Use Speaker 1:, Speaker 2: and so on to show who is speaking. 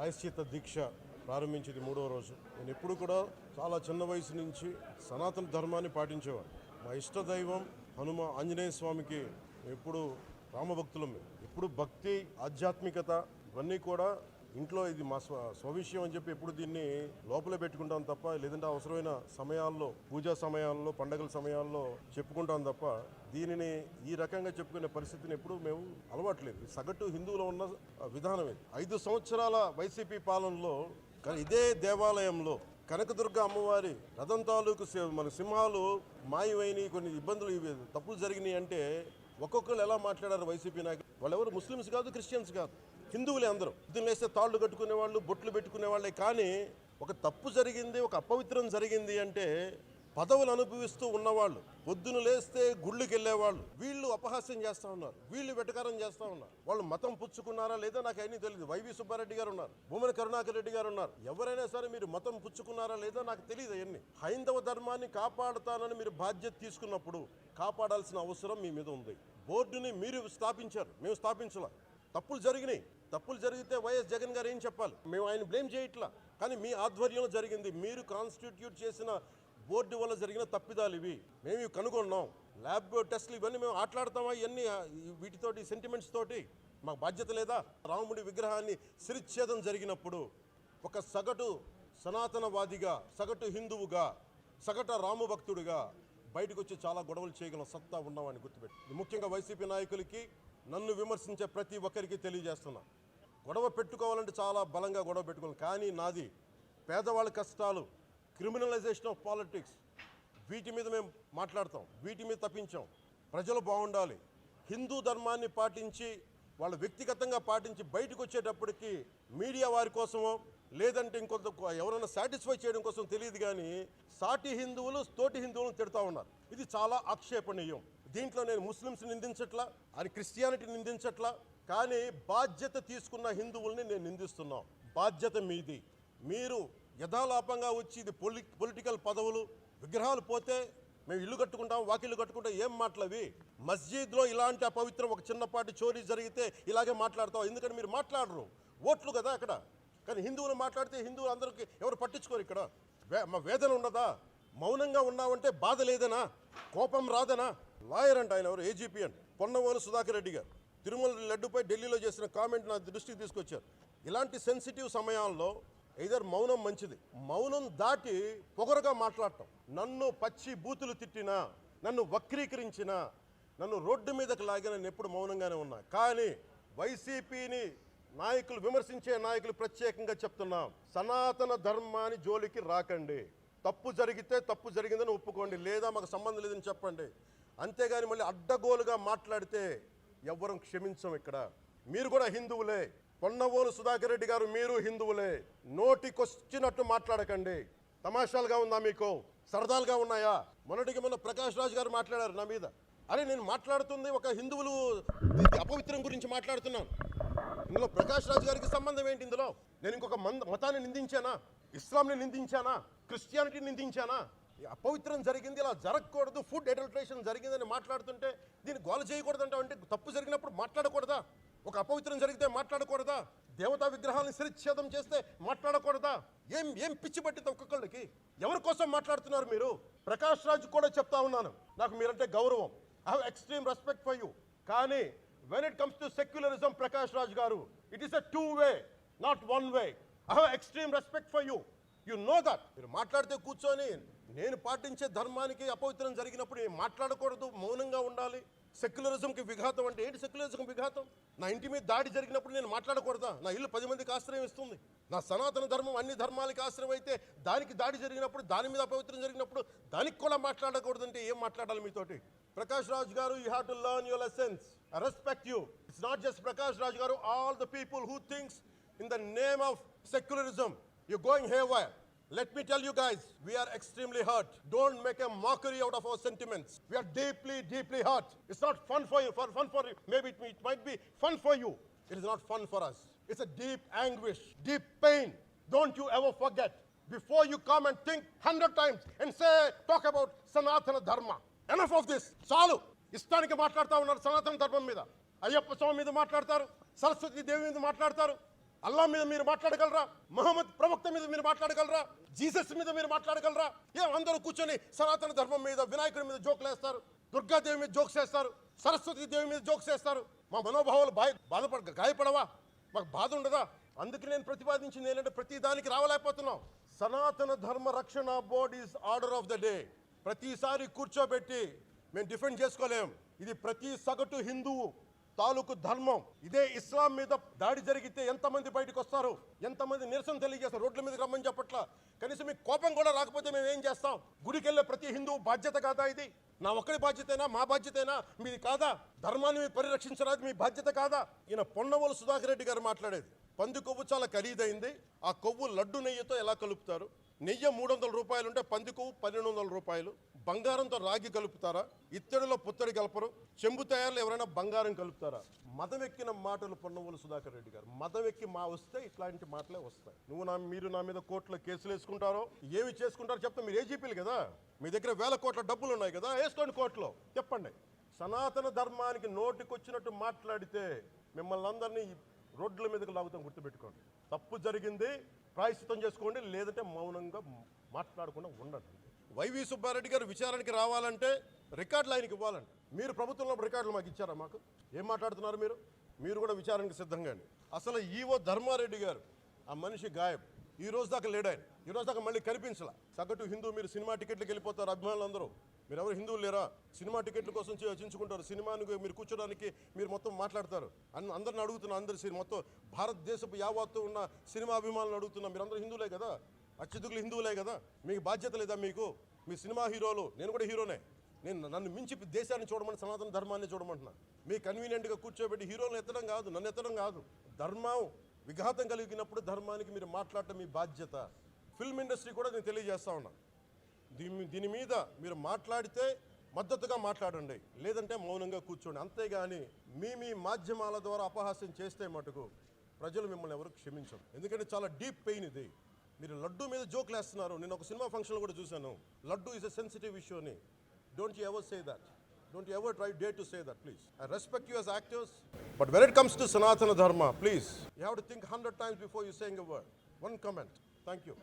Speaker 1: ప్రాయశ్చిత దీక్ష ప్రారంభించింది మూడవ రోజు నేను ఎప్పుడు కూడా చాలా చిన్న వయసు నుంచి సనాతన ధర్మాన్ని పాటించేవాడు మా ఇష్ట దైవం హనుమ ఆంజనేయ స్వామికి ఎప్పుడు రామభక్తులం మేము. ఎప్పుడు భక్తి ఆధ్యాత్మికత ఇవన్నీ కూడా ఇంట్లో ఇది మా స్వ స్వవిషయం అని చెప్పి ఎప్పుడు దీన్ని లోపలే పెట్టుకుంటాం తప్ప లేదంటే అవసరమైన సమయాల్లో పూజా సమయాల్లో పండగల సమయాల్లో చెప్పుకుంటాం తప్ప దీనిని ఈ రకంగా చెప్పుకునే పరిస్థితిని ఎప్పుడు మేము అలవాట్లేదు. సగటు హిందువులో ఉన్న విధానం ఇది. ఐదు సంవత్సరాల వైసీపీ పాలనలో ఇదే దేవాలయంలో కనకదుర్గ అమ్మవారి రథం తాలూకు సి- మన సింహాలు మాయమైనవి కొన్ని ఇబ్బందులు ఇవి తప్పులు జరిగినాయి అంటే ఒక్కొక్కరు ఎలా మాట్లాడారు వైసీపీ నాయకులు? వాళ్ళెవరు? ముస్లిమ్స్ కాదు క్రిస్టియన్స్ కాదు. హిందువులే అందరూ. పొద్దున్న లేస్తే తాళ్ళు కట్టుకునే వాళ్ళు బొట్లు పెట్టుకునే వాళ్ళే. కానీ ఒక తప్పు జరిగింది ఒక అపవిత్రం జరిగింది అంటే పదవులు అనుభవిస్తూ ఉన్నవాళ్ళు పొద్దున లేస్తే గుళ్ళకి వెళ్ళేవాళ్ళు వీళ్ళు అపహాస్యం చేస్తూ ఉన్నారు వీళ్ళు వెటకారం చేస్తూ ఉన్నారు. వాళ్ళు మతం పుచ్చుకున్నారా లేదా నాకు అన్నీ తెలియదు వైవి సుబ్బారెడ్డి గారు ఉన్నారు భూమన కరుణాకర్ రెడ్డి గారు ఉన్నారు. ఎవరైనా సరే మీరు మతం పుచ్చుకున్నారా లేదా నాకు తెలియదు అవన్నీ హైందవ ధర్మాన్ని కాపాడుతానని మీరు బాధ్యత తీసుకున్నప్పుడు కాపాడాల్సిన అవసరం మీ మీద ఉంది. బోర్డుని మీరు స్థాపించారు. మేము స్థాపించాల. తప్పులు జరిగినాయి. తప్పులు జరిగితే వైఎస్ జగన్ గారు ఏం చెప్పాలి? మేము ఆయన బ్లేమ్ చేయట్లా. కానీ మీ ఆధ్వర్యంలో జరిగింది. మీరు కాన్స్టిట్యూట్ చేసిన బోర్డు వల్ల జరిగిన తప్పిదాలు ఇవి. మేము ఇవి కనుగొన్నాం. ల్యాబ్ టెస్ట్లు ఇవన్నీ మేము ఆటలాడతామా? ఇవన్నీ వీటితోటి సెంటిమెంట్స్ తోటి మాకు బాధ్యత లేదా? రాముడి విగ్రహాన్ని సిరిచ్ఛేదం జరిగినప్పుడు ఒక సగటు సనాతనవాదిగా సగటు హిందువుగా సగటు రామభక్తుడిగా బయటకు వచ్చి చాలా గొడవలు చేయగల సత్తా ఉన్నామని గుర్తుపెట్టి. ముఖ్యంగా వైసీపీ నాయకులకి నన్ను విమర్శించే ప్రతి ఒక్కరికి తెలియజేస్తున్నా. గొడవ పెట్టుకోవాలంటే చాలా బలంగా గొడవ పెట్టుకోవాలి. కానీ నాది పేదవాళ్ళ కష్టాలు క్రిమినలైజేషన్ ఆఫ్ పాలిటిక్స్ వీటి మీద మేము మాట్లాడతాం. వీటి మీద తప్పించాం. ప్రజలు బాగుండాలి. హిందూ ధర్మాన్ని పాటించి వాళ్ళు వ్యక్తిగతంగా పాటించి బయటకు వచ్చేటప్పటికి మీడియా వారి కోసమో లేదంటే ఇంకొంత ఎవరైనా సాటిస్ఫై చేయడం కోసం తెలియదు కానీ సాటి హిందువులు తోటి హిందువులను తిడతా ఉన్నారు. ఇది చాలా ఆక్షేపణీయం. దీంట్లో నేను ముస్లిమ్స్ నిందించట్లా అని క్రిస్టియానిటీ నిందించట్లా కానీ బాధ్యత తీసుకున్న హిందువుల్ని నేను నిందిస్తున్నాం. బాధ్యత మీది. మీరు యథాలాపంగా వచ్చి ఇది పొలి పొలిటికల్ పదవులు విగ్రహాలు పోతే మేము ఇల్లు కట్టుకుంటాం వాకిల్లు కట్టుకుంటాం ఏం మాటలవి మస్జిద్లో ఇలాంటి అపవిత్రం ఒక చిన్నపాటి చోరీ జరిగితే ఇలాగే మాట్లాడతాం ఎందుకంటే మీరు మాట్లాడరు? ఓట్లు కదా అక్కడ. కానీ హిందువులు మాట్లాడితే హిందువులు అందరికీ ఎవరు పట్టించుకోరు ఇక్కడ? మా వేదన ఉండదా మౌనంగా ఉన్నావంటే బాధ లేదనా? కోపం రాదనా? లాయర్ అంట ఆయన ఎవరు? ఏజీపీ అంట పొన్నవోలు సుధాకర్ రెడ్డి గారు. తిరుమల లడ్డుపై ఢిల్లీలో చేసిన కామెంట్ నా దృష్టికి తీసుకొచ్చారు. ఇలాంటి సెన్సిటివ్ సమయాల్లో ఇదర్ మౌనం మంచిది. మౌనం దాటి పొగరగా మాట్లాడటం. నన్ను పచ్చి బూతులు తిట్టినా నన్ను వక్రీకరించినా నన్ను రోడ్డు మీదకి లాగిన నేను ఎప్పుడు మౌనంగానే ఉన్నా. కానీ వైసీపీని నాయకులు విమర్శించే నాయకులు ప్రత్యేకంగా చెప్తున్నాం. సనాతన ధర్మాన్ని జోలికి రాకండి. తప్పు జరిగితే తప్పు జరిగిందని ఒప్పుకోండి. లేదా మాకు సంబంధం లేదని చెప్పండి. అంతేగాని మళ్ళీ అడ్డగోలుగా మాట్లాడితే ఎవ్వరం క్షమించం ఇక్కడ. మీరు కూడా హిందువులే. పొన్నవోలు సుధాకర్ రెడ్డి గారు మీరు హిందువులే. నోటికొచ్చినట్టు మాట్లాడకండి. తమాషాలుగా ఉందా మీకు? సరదాలుగా ఉన్నాయా? మొన్నటికి మొన్న ప్రకాష్ రాజ్ గారు మాట్లాడారు నా మీద. అరే నేను మాట్లాడుతుంది ఒక హిందువులు అపవిత్రం గురించి మాట్లాడుతున్నాను. ఇందులో ప్రకాష్ రాజ్ గారికి సంబంధం ఏంటి ఇందులో? నేను ఇంకొక మంద మతాన్ని నిందించానా? ఇస్లాంని నిందించానా? క్రిస్టియానిటీని నిందించానా? ఈ అపవిత్రం జరిగింది ఇలా జరగకూడదు ఫుడ్ అడల్ట్రేషన్ జరిగిందని మాట్లాడుతుంటే దీన్ని గోల చేయకూడదు అంటే తప్పు జరిగినప్పుడు మాట్లాడకూడదా? ఒక అపవిత్రం జరిగితే మాట్లాడకూడదా? దేవతా విగ్రహాలను శిరిచ్ఛేదం చేస్తే మాట్లాడకూడదా? ఏం ఏం పిచ్చి పట్టింది ఒక్కొక్కళ్ళకి ఎవరి కోసం మాట్లాడుతున్నారు మీరు? ప్రకాష్ రాజు కూడా చెప్తా ఉన్నాను. నాకు మీరంటే గౌరవం. I have extreme respect for you కానీ when it comes to secularism Prakash Raj garu it is a two way not one way I extreme respect for you you know that మీరు మాట్లాడితే కూర్చొని నేను పాటించే ధర్మానికి అపవిత్రం జరిగినప్పుడు మాట్లాడకూడదు? మౌనంగా ఉండాలి. సెక్యులరిజంకి విఘాతం అంటే ఏంటి సెక్యులరిజం విఘాతం? నా ఇంటి మీద దాడి జరిగినప్పుడు నేను మాట్లాడకూడదా? నా ఇల్లు పది మందికి ఆశ్రయం ఇస్తుంది. నా సనాతన ధర్మం అన్ని ధర్మాలకి ఆశ్రయం అయితే దానికి దాడి జరిగినప్పుడు దాని మీద అపవిత్రం జరిగినప్పుడు దానికి కూడా మాట్లాడకూడదంటే ఏం మాట్లాడాలి మీతోటి? Prakash Raj garu you have to learn your lessons I respect you. It's not just Prakash Rajgaru, all the people who thinks in the name of secularism, you're going haywire. Let me tell you guys, we are extremely hurt. Don't make a mockery out of our sentiments. We are deeply, deeply hurt. It's not fun for you, for fun for you. Maybe it, it might be fun for you. It is not fun for us. It's a deep anguish, deep pain. Don't you ever forget. Before you come and think hundred times and say, talk about Sanatana Dharma. Enough of this. Chalu. ఇష్టానికి మాట్లాడుతూ ఉన్నారు సనాతన ధర్మం మీద. అయ్యప్ప స్వామి మీద మాట్లాడతారు సరస్వతి దేవి మీద మాట్లాడతారు. అల్లా మీద మీరు మాట్లాడగలరా? మహమ్మద్ ప్రవక్త మీద మీరు మాట్లాడగలరా? జీసస్ మీద మీరు మాట్లాడగలరా? ఏం అందరూ కూర్చొని సనాతన ధర్మం మీద వినాయకుడి మీద జోకులు వేస్తారు దుర్గాదేవి మీద జోక్స్ వేస్తారు సరస్వతి దేవి మీద జోక్స్ వేస్తారు. మా మనోభావాలు బాయ్ బాధపడ గాయపడవా? మాకు బాధ ఉండదా? అందుకే నేను ప్రతిపాదించింది ఏంటంటే ప్రతి దానికి రావలేకపోతున్నాం. Sanatana Dharma Rakshana Board is order of the day ప్రతిసారి కూర్చోబెట్టి మేము డిఫెండ్ చేసుకోలేం. ఇది ప్రతి సగటు హిందువు తాలూకు ధర్మం. ఇదే ఇస్లాం మీద దాడి జరిగితే ఎంతమంది బయటకు వస్తారు? ఎంతమంది నిరసన తెలియజేస్తారు? రోడ్ల మీద రమ్మని చెప్పట్లా. కనీసం మీకు కోపం కూడా రాకపోతే మేము ఏం చేస్తాం? గుడికి వెళ్ళే ప్రతి హిందువు బాధ్యత కాదా ఇది? నా ఒక్కడి బాధ్యతేనా? మా బాధ్యతేనా? మీది కాదా? ధర్మాన్ని మీరు పరిరక్షించరాదు మీ బాధ్యత కాదా? ఈయన పొన్నవోలు సుధాకర్ రెడ్డి గారు మాట్లాడేది. పంది కొవ్వు చాలా ఖరీదైంది. ఆ కొవ్వు లడ్డు నెయ్యితో ఎలా కలుపుతారు? నెయ్యి మూడు వందల రూపాయలు ఉంటే పందికు పన్నెండు వందల రూపాయలు. బంగారంతో రాగి కలుపుతారా? ఇత్తడిలో పుత్తడి కలపరు. చెంబు తయారులో ఎవరైనా బంగారం కలుపుతారా? మదం ఎక్కిన మాటలు పొన్నవోలు సుధాకర్ రెడ్డి గారు. మదం ఎక్కి మా వస్తే ఇట్లాంటి మాటలే వస్తాయి. నువ్వు నా మీరు నా మీద కోర్టులో కేసులు వేసుకుంటారో ఏమి చేసుకుంటారో చెప్తే మీరు ఏజీపీలు కదా? మీ దగ్గర వేల కోట్ల డబ్బులు ఉన్నాయి కదా? వేసుకోండి కోర్టులో. చెప్పండి. సనాతన ధర్మానికి నోటికొచ్చినట్టు మాట్లాడితే మిమ్మల్ని అందరినీ రోడ్ల మీదకి లాగుతాం గుర్తుపెట్టుకోండి. తప్పు జరిగింది ప్రాయశ్చితం చేసుకోండి లేదంటే మౌనంగా మాట్లాడకుండా ఉండండి. వైవి సుబ్బారెడ్డి గారు విచారణకి రావాలంటే రికార్డులు ఆయనకి ఇవ్వాలండి. మీరు ప్రభుత్వంలో రికార్డులు మాకు ఇచ్చారా మాకు? ఏం మాట్లాడుతున్నారు మీరు? మీరు కూడా విచారణకి సిద్ధంగా అసలు ఈవో ధర్మారెడ్డి గారు ఆ మనిషి గాయం ఈ రోజు దాకా లేడు ఈ రోజు దాకా మళ్ళీ కనిపించలా. సగటు హిందూ మీరు సినిమా టికెట్లకు వెళ్ళిపోతారు అభిమానులు అందరూ మీరు ఎవరు హిందువులు లేరా? సినిమా టికెట్ల కోసం చే- చించుకుంటారు. మీరు కూర్చోడానికి మీరు మొత్తం మాట్లాడతారు. అన్న అందరిని అడుగుతున్నా అందరు మొత్తం భారతదేశపు యావత్తు ఉన్న సినిమా అభిమానులు అడుగుతున్నా మీరు అందరూ హిందువులే కదా? అత్యధికులు హిందువులే కదా? మీకు బాధ్యత లేదా మీకు? మీ సినిమా హీరోలు నేను కూడా హీరోనే. నేను నన్ను మించి దేశాన్ని చూడమని సనాతన ధర్మాన్ని చూడమంటున్నా. మీ కన్వీనియంట్గా కూర్చోబెట్టి హీరోలను ఎత్తడం కాదు నన్ను ఎత్తడం కాదు. ధర్మం విఘాతం కలిగినప్పుడు ధర్మానికి మీరు మాట్లాడటం మీ బాధ్యత. ఫిల్మ్ ఇండస్ట్రీ కూడా నేను తెలియజేస్తా ఉన్నా. దీని దీని మీద మీరు మాట్లాడితే మద్దతుగా మాట్లాడండి. లేదంటే మౌనంగా కూర్చోండి. అంతేగాని మీ మీ మాధ్యమాల ద్వారా అపహాస్యం చేస్తే మటుకు ప్రజలు మిమ్మల్ని ఎవరు క్షమించరు. ఎందుకంటే చాలా డీప్ పెయిన్ ఇది. మీరు లడ్డు మీద జోక్లు వేస్తున్నారు. నేను ఒక సినిమా ఫంక్షన్లో కూడా చూశాను. Laddu is a sensitive issue అని. Don't you ever say that don't ever try dare to say that please I respect you as actors but when it comes to Sanatana Dharma please you have to think hundred times before you saying a word one comment thank you